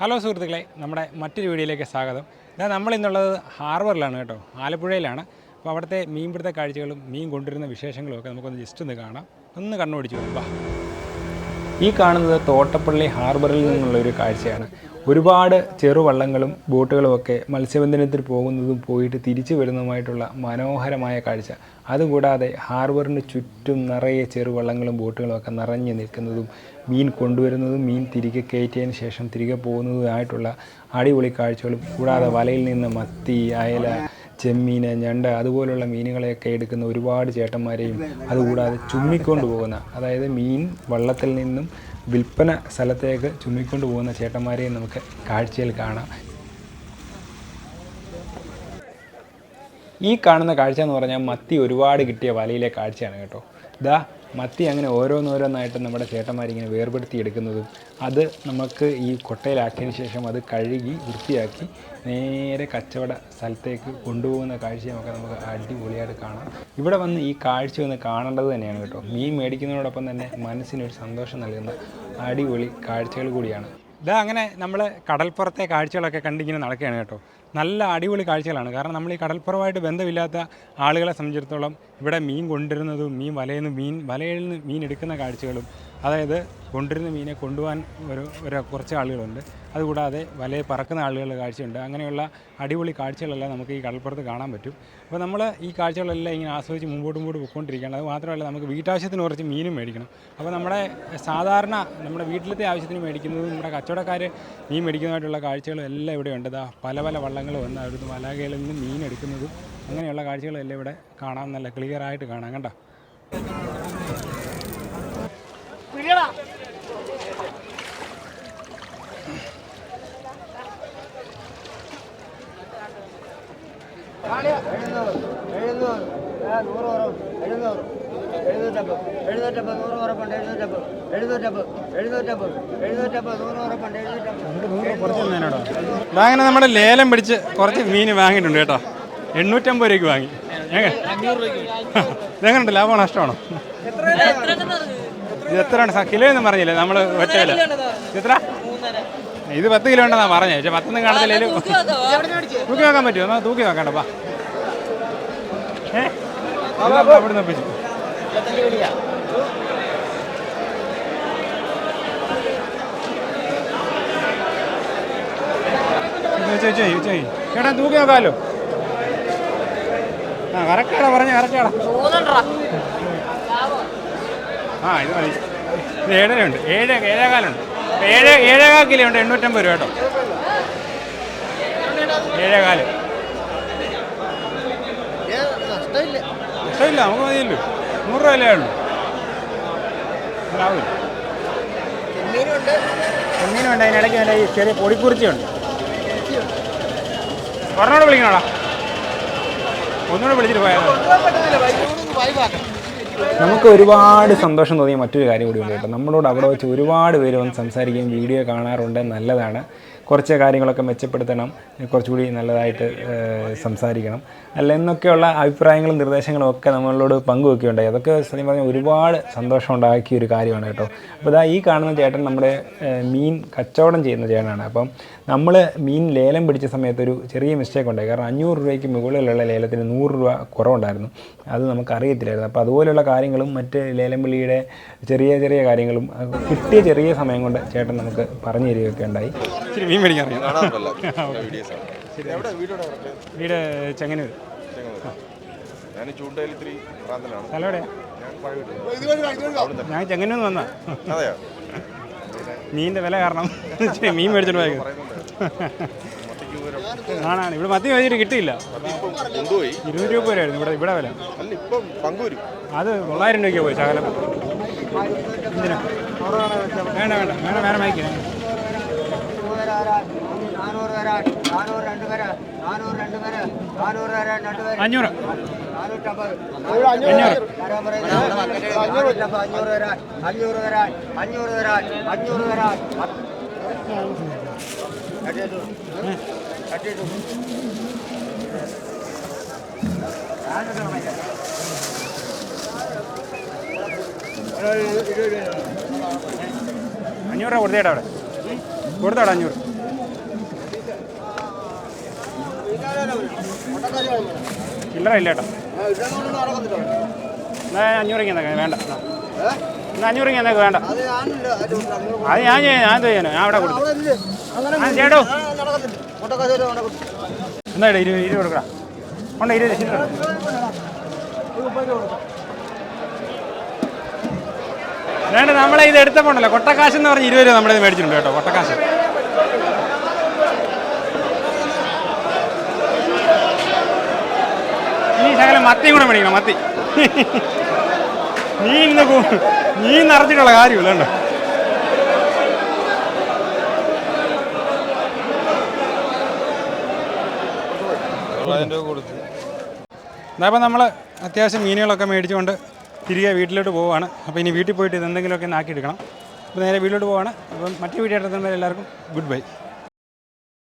Hello സുഹൃത്തുക്കളെ നമ്മുടെ മറ്റൊരു വീഡിയോയിലേക്ക് സ്വാഗതം. ഇതാ നമ്മളിന്നുള്ളത് ഹാർബറിലാണ് കേട്ടോ ആലപ്പുഴയിലാണ്. അപ്പോൾ അവിടുത്തെ മീൻപിടുത്ത കാഴ്ചകളും മീൻ കൊണ്ടുവരുന്ന വിശേഷങ്ങളും ഒക്കെ നമുക്കൊന്ന് ജസ്റ്റ് ഒന്ന് കാണാം. ഒന്ന് കണ്ണോടിച്ചു വാ. ഈ കാണുന്നത് തോട്ടപ്പള്ളി ഹാർബറിൽ നിന്നുള്ള ഒരു കാഴ്ചയാണ്. ഒരുപാട് ചെറുവള്ളങ്ങളും ബോട്ടുകളും ഒക്കെ മത്സ്യബന്ധനത്തിൽ പോകുന്നതും പോയിട്ട് തിരിച്ചു വരുന്നതുമായിട്ടുള്ള മനോഹരമായ കാഴ്ച. അതുകൂടാതെ ഹാർബറിന് ചുറ്റും നിറയെ ചെറുവള്ളങ്ങളും ബോട്ടുകളും ഒക്കെ നിറഞ്ഞു നിൽക്കുന്നതും മീൻ കൊണ്ടുവരുന്നതും മീൻ തിരികെ കയറ്റിയതിന് ശേഷം തിരികെ പോകുന്നതുമായിട്ടുള്ള അടിപൊളി കാഴ്ചകളും കൂടാതെ വലയിൽ നിന്ന് മത്തി അയല ചെമ്മീൻ ഞണ്ട് അതുപോലുള്ള മീനുകളെയൊക്കെ എടുക്കുന്ന ഒരുപാട് ചേട്ടന്മാരെയും അതുകൂടാതെ ചുമ്മിക്കൊണ്ട് പോകുന്ന അതായത് മീൻ വള്ളത്തിൽ നിന്നും വിൽപ്പന സ്ഥലത്തേക്ക് ചുമ്മിക്കൊണ്ട് പോകുന്ന ചേട്ടന്മാരെയും നമുക്ക് കാഴ്ചയിൽ കാണാം. ഈ കാണുന്ന കാഴ്ച എന്ന് പറഞ്ഞാൽ മത്തി ഒരുപാട് കിട്ടിയ വലയിലെ കാഴ്ചയാണ് കേട്ടോ. ഇതാ മത്തി അങ്ങനെ ഓരോന്നോരോന്നായിട്ട് നമ്മുടെ ചേട്ടന്മാരിങ്ങനെ വേർപെടുത്തി എടുക്കുന്നതും അത് നമുക്ക് ഈ കൊട്ടയിലാക്കിയതിന് ശേഷം അത് കഴുകി വൃത്തിയാക്കി നേരെ കച്ചവട സ്ഥലത്തേക്ക് കൊണ്ടുപോകുന്ന കാഴ്ചയൊക്കെ നമുക്ക് അടിപൊളിയായിട്ട് കാണാം. ഇവിടെ വന്ന് ഈ കാഴ്ച ഒന്ന് കാണേണ്ടത് തന്നെയാണ് കേട്ടോ. മീൻ മേടിക്കുന്നതോടൊപ്പം തന്നെ മനസ്സിനൊരു സന്തോഷം നൽകുന്ന അടിപൊളി കാഴ്ചകൾ കൂടിയാണ്. ഇതാ അങ്ങനെ നമ്മൾ കടൽപ്പുറത്തെ കാഴ്ചകളൊക്കെ കണ്ടിങ്ങനെ നടക്കുകയാണ് കേട്ടോ. നല്ല അടിപൊളി കാഴ്ചകളാണ്. കാരണം നമ്മൾ ഈ കടൽപ്പുറമായിട്ട് ബന്ധമില്ലാത്ത ആളുകളെ സംബന്ധിച്ചിടത്തോളം ഇവിടെ മീൻ കൊണ്ടുവരുന്നതും മീൻ വലയിൽ നിന്ന് മീൻ വലയിൽ നിന്ന് മീൻ എടുക്കുന്ന കാഴ്ചകളും അതായത് കൊണ്ടിരുന്ന മീനെ കൊണ്ടുപോകാൻ ഒരു ഒരു കുറച്ച് ആളുകളുണ്ട്. അതുകൂടാതെ വലയെ പറക്കുന്ന ആളുകളുടെ കാഴ്ചയുണ്ട്. അങ്ങനെയുള്ള അടിപൊളി കാഴ്ചകളെല്ലാം നമുക്ക് ഈ കടൽപ്പുറത്ത് കാണാൻ പറ്റും. അപ്പോൾ നമ്മൾ ഈ കാഴ്ചകളെല്ലാം ഇങ്ങനെ ആസ്വദിച്ച് മുമ്പോട്ട് മുമ്പോട്ട് പോയിക്കൊണ്ടിരിക്കുകയാണ്. അത് മാത്രമല്ല നമുക്ക് വീട്ടാവശ്യത്തിന് കുറച്ച് മീനും മേടിക്കണം. അപ്പോൾ നമ്മുടെ സാധാരണ നമ്മുടെ വീട്ടിലത്തെ ആവശ്യത്തിന് മേടിക്കുന്നത് നമ്മുടെ കച്ചവടക്കാർ മീൻ മേടിക്കുന്നതായിട്ടുള്ള കാഴ്ചകളും എല്ലാം ഇവിടെ ഉണ്ട്. പല പല വള്ളങ്ങൾ വന്ന് അവിടുന്ന് വലകയിൽ നിന്ന് മീൻ എടുക്കുന്നതും അങ്ങനെയുള്ള കാഴ്ചകളെല്ലാം ഇവിടെ കാണാൻ നല്ല ക്ലിയർ ആയിട്ട് കാണാം. കണ്ടോ? എഴുന്നൂറ്. എഴുന്നൂറ്. ആ, നൂറ് കുറവ് എഴുന്നൂറ്. എഴുന്നൂറ്റമ്പത്. എഴുന്നൂറ്റമ്പത് നൂറ് കുറവുണ്ട് എഴുന്നൂറ്റമ്പത്. എഴുന്നൂറ്റമ്പത്. എഴുന്നൂറ്റമ്പത്. എഴുന്നൂറ്റമ്പത് നൂറ് കുറവുണ്ട് എഴുന്നൂറ്റമ്പത്. കുറച്ച് തന്നേനോടോ അങ്ങനെ നമ്മുടെ ലേലം പിടിച്ച് കുറച്ച് മീൻ വാങ്ങിയിട്ടുണ്ട് കേട്ടോ. എണ്ണൂറ്റമ്പത് രൂപയ്ക്ക് വാങ്ങി. എങ്ങനെ ഇതെങ്ങനെയുണ്ട്? ലാഭമാണോ? നഷ്ടമാണോ? ഇത് എത്രയാണ് സാ- കിലോ ഒന്നും പറഞ്ഞില്ലേ? നമ്മൾ വില എത്ര? ഇത് പത്ത് കിലോ ഉണ്ടെന്നാ പറഞ്ഞത്. പക്ഷെ പത്തൊന്നും കാണത്തില്ലേലും തൂക്കി നോക്കാൻ പറ്റുമോ? എന്നാ തൂക്കി നോക്കണ്ട വാ. ഏ? അവിടെ ചെയ്യ് ചെയ്യ് ചേട്ടാ തൂക്കി നോക്കാമല്ലോ ആ കറക്റ്റാടാ പറഞ്ഞ കറക്റ്റാടാ ആ ഇത് മതി. ഇത് ഏഴരയുണ്ട്. ഏഴ് ഏഴേകാലുണ്ട്. ഏഴ് ഏഴേകാൽ കിലോ ഉണ്ട്. എണ്ണൂറ്റമ്പത് രൂപ കേട്ടോ. ഏഴേകാൽ. നഷ്ടമില്ല. നമുക്ക് മതിയല്ലോ. നൂറ് രൂപ അല്ലേ ഉള്ളൂ ചെമ്മീനുണ്ട് അതിനിടയ്ക്ക് നല്ല ഈ ചെറിയ പൊടിക്കുറിച്ചുണ്ട് ഒരെണ്ണോട് വിളിക്കണോടാ? ഒന്നുകൂടെ വിളിച്ചിട്ട് പോയാൽ നമുക്ക് ഒരുപാട് സന്തോഷം തോന്നിയ മറ്റൊരു കാര്യം കൂടി ഉണ്ട് കേട്ടോ. നമ്മളോട് അവിടെ വെച്ച് ഒരുപാട് പേര് വന്ന് സംസാരിക്കുകയും വീഡിയോ കാണാറുണ്ട്. നല്ലതാണ്. കുറച്ച് കാര്യങ്ങളൊക്കെ മെച്ചപ്പെടുത്തണം. കുറച്ചുകൂടി നല്ലതായിട്ട് സംസാരിക്കണം. അല്ല എന്നൊക്കെയുള്ള അഭിപ്രായങ്ങളും നിർദ്ദേശങ്ങളും ഒക്കെ നമ്മളോട് പങ്കുവെക്കുകയുണ്ടായി. അതൊക്കെ സത്യം പറഞ്ഞാൽ ഒരുപാട് സന്തോഷം ഉണ്ടാക്കിയ ഒരു കാര്യമാണ് കേട്ടോ. അപ്പോൾ ഇതാ ഈ കാണുന്ന ചേട്ടൻ നമ്മുടെ മീൻ കച്ചവടം ചെയ്യുന്ന ചേട്ടനാണ്. അപ്പം നമ്മൾ മീൻ ലേലം പിടിച്ച സമയത്ത് ഒരു ചെറിയ മിസ്റ്റേക്ക് ഉണ്ടായി. കാരണം അഞ്ഞൂറ് രൂപയ്ക്ക് മുകളിലുള്ള ലേലത്തിന് നൂറ് രൂപ കുറവുണ്ടായിരുന്നു. അത് നമുക്കറിയത്തില്ലായിരുന്നു. അപ്പോൾ അതുപോലെയുള്ള കാര്യങ്ങളും മറ്റ് ലേലം വിളിയുടെ ചെറിയ ചെറിയ കാര്യങ്ങളും കിട്ടിയ ചെറിയ സമയം കൊണ്ട് ചേട്ടൻ നമുക്ക് പറഞ്ഞു തരികയൊക്കെ ഉണ്ടായി. മീൻ മേടിക്കാൻ വീട് ചെങ്ങന്നൂർ. ഞാൻ ചെങ്ങന്നൂർ വന്നാ മീനിന്റെ വില കാരണം. മീൻ മേടിച്ചിട്ട് പോയത്. ആണാണ്. ഇവിടെ മത്തി മേടിച്ചിട്ട് കിട്ടിയില്ല. ഇരുന്നൂറ് രൂപ വരെയായിരുന്നു ഇവിടെ ഇവിടെ വില. അല്ല ഇപ്പം പങ്കുവരും. അത് തൊള്ളായിരം രൂപയ്ക്ക് പോയി ശകലം. വേണ്ട വേണ്ട. വേണം വേറെ മയക്കില്ല നാനൂറ് തരാൻ നാനൂറ് രണ്ട് പേര് നാനൂറ് രണ്ട് പേര് നാനൂറ് തരാൻ രണ്ട് പേര് അഞ്ഞൂറ്. കൊടുത്തേടാ അഞ്ഞൂറ് തരാൻ പറയുന്നത് നാനൂറ്റമ്പത് അഞ്ഞൂറ് തരാൻ അഞ്ഞൂറ് തരാൻ അഞ്ഞൂറ് തരാൻ അഞ്ഞൂറ് തരാൻ കട്ടിട്ടു കട്ടിട്ടു അഞ്ഞൂറ് രൂപ കൊടുത്തേട്ടാ അവിടെ. കൊടുത്തോടാ അഞ്ഞൂറ്. ചില്ലറ ഇല്ല കേട്ടോ. എന്നാ എന്നൊക്കെ വേണ്ട എന്നാ. ഏ? എന്നാ അഞ്ഞൂറ് എന്നൊക്കെ വേണ്ട അത് ഞാൻ ചെയ്യാം ഞാൻ ചെയ്യാനോ ഞാൻ അവിടെ ആ ചേട്ടോ എന്നാ ഇരുപത് ഇരുപത് കൊടുക്കടാ ഉണ്ട് ഇരുപത് ചില്ലറ വേണ്ട നമ്മളെ ഇത് എടുത്തപ്പോണ്ടല്ലോ കൊട്ടക്കാശ് എന്ന് പറഞ്ഞ് ഇരുപത് രൂപ നമ്മളിത് മേടിച്ചിട്ടുണ്ട് കേട്ടോ കൊട്ടക്കാശ് ശകലം മത്തിയും കൂടെ മേടിക്കണം മത്തി. നീ ഇന്ന് നീ നിറച്ചിട്ടുള്ള കാര്യമില്ല കേട്ടോ അപ്പം നമ്മൾ അത്യാവശ്യം മീനുകളൊക്കെ മേടിച്ചുകൊണ്ട് തിരികെ വീട്ടിലോട്ട് പോവുകയാണ്. അപ്പോൾ ഇനി വീട്ടിൽ പോയിട്ട് ഇത് എന്തെങ്കിലുമൊക്കെ ഒന്ന് ആക്കിയെടുക്കണം. അപ്പോൾ നേരെ വീട്ടിലോട്ട് പോവുകയാണ്. അപ്പം മറ്റു വീഡിയോ എടുത്തുമ്പോൾ എല്ലാവർക്കും ഗുഡ് ബൈ.